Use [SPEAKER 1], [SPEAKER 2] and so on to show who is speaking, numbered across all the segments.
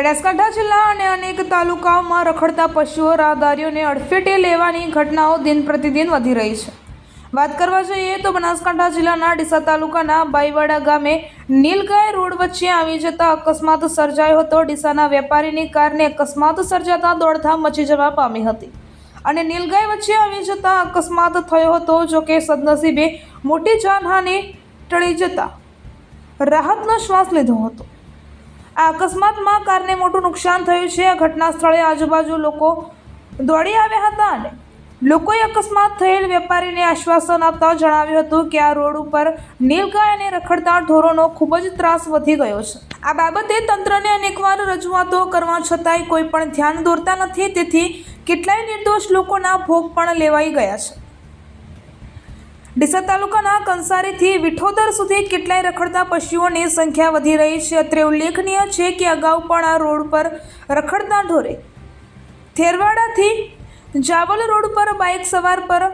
[SPEAKER 1] બનાસકાંઠા જિલ્લા અને અનેક તાલુકાઓમાં રખડતા પશુઓ, રાહદારીઓને અડફેટે લેવાની ઘટનાઓ દિન પ્રતિદિન વધી રહી છે. વાત કરવા જઈએ તો બનાસકાંઠા જિલ્લાના ડીસા તાલુકાના બાઈવાડા ગામે નીલગાય રોડ વચ્ચે આવી જતા અકસ્માત સર્જાયો હતો. ડીસાના વેપારીની કારને અકસ્માત સર્જાતા દોડધામ મચી જવા પામી હતી. અને નીલગાય વચ્ચે આવી જતા અકસ્માત થયો હતો, જો કે સદનસીબે મોટી જાનહાનિ ટળી જતા રાહતનો શ્વાસ લીધો હતો. આ અકસ્માતમાં કારને મોટું નુકસાન થયું છે. ઘટના સ્થળે આજુબાજુ લોકો દોડી આવ્યા હતા અને લોકોએ અકસ્માત થયેલ વેપારીને આશ્વાસન આપતા જણાવ્યું હતું કે આ રોડ ઉપર નીલગાય અને રખડતા ઢોરોનો ખૂબ જ ત્રાસ વધી ગયો છે. આ બાબતે તંત્રને અનેકવાર રજૂઆતો કરવા છતાંય કોઈ પણ ધ્યાન દોરતા નથી. તેથી કેટલાય નિર્દોષ લોકોના ભોગ પણ લેવાઈ ગયા છે. ડીસા તાલુકાના કંસારીથી વિઠોદર સુધી કેટલાય રખડતા પશુઓની સંખ્યા વધી રહી છે. અત્રે ઉલ્લેખનીય છે કે અગાઉ પણ આ રોડ પર રખડતા ઢોરે. થેરવાડાથી જાવલ રોડ પર બાઇક સવાર પર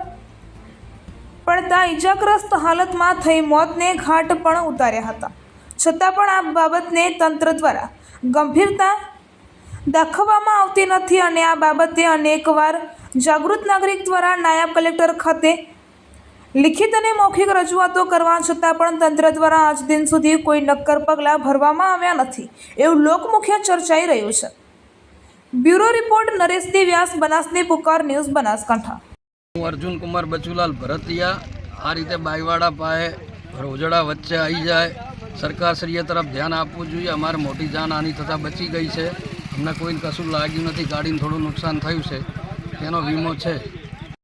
[SPEAKER 1] પડતા ઇજાગ્રસ્ત હાલતમાં થઈ મોતને ઘાટ પણ ઉતાર્યા હતા. છતાં પણ આ બાબતને તંત્ર દ્વારા ગંભીરતા દાખવવામાં આવતી નથી અને આ બાબતે અનેકવાર જાગૃત નાગરિક દ્વારા નાયબ કલેક્ટર ખાતે લિખિત અને મૌખિક રજૂઆતો કરવા છતાં પણ તંત્ર દ્વારા આજ દિન સુધી કોઈ નક્કર પગલાં ભરવામાં આવ્યા નથી. એવું લોકમુખ્ય ચર્ચાઈ રહ્યું છે. બ્યુરો રિપોર્ટ નરેશદી વ્યાસ, બનાસની પુકાર ન્યૂઝ, બનાસકાંઠા.
[SPEAKER 2] હું અર્જુન કુમાર બચુલાલ ભરતિયા. આ રીતે બાઈવાડા પાએ રોજડા વચ્ચે આવી જાય. સરકારશ્રીએ તરફ ધ્યાન આપવું જોઈએ. અમારે મોટી જાનહાનિ થતાં બચી ગઈ છે. અમને કોઈને કશું લાગ્યું નથી. ગાડીને થોડું નુકસાન થયું છે. તેનો વીમો છે.